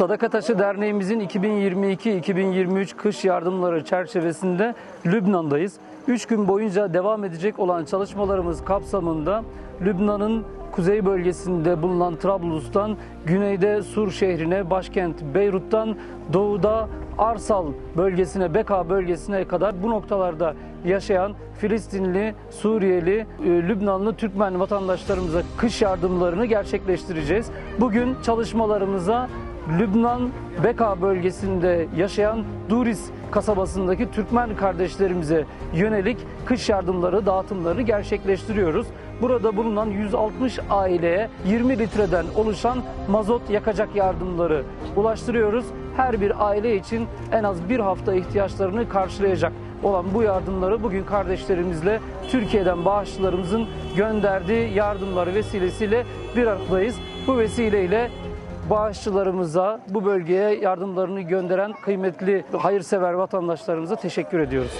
Sadaka Taşı Derneğimizin 2022-2023 kış yardımları çerçevesinde Lübnan'dayız. 3 gün boyunca devam edecek olan çalışmalarımız kapsamında Lübnan'ın kuzey bölgesinde bulunan Trablus'tan güneyde Sur şehrine, başkent Beyrut'tan doğuda Arsal bölgesine, Beka bölgesine kadar bu noktalarda yaşayan Filistinli, Suriyeli, e, Lübnanlı Türkmen vatandaşlarımıza kış yardımlarını gerçekleştireceğiz. Bugün çalışmalarımıza Lübnan Beka bölgesinde yaşayan Duris kasabasındaki Türkmen kardeşlerimize yönelik kış yardımları dağıtımlarını gerçekleştiriyoruz. Burada bulunan 160 aileye 20 litreden oluşan mazot yakacak yardımları ulaştırıyoruz. Her bir aile için en az bir hafta ihtiyaçlarını karşılayacak olan bu yardımları bugün kardeşlerimizle Türkiye'den bağışçılarımızın gönderdiği yardımları vesilesiyle bir aradayız. Bu vesileyle bağışçılarımıza, bu bölgeye yardımlarını gönderen kıymetli hayırsever vatandaşlarımıza teşekkür ediyoruz.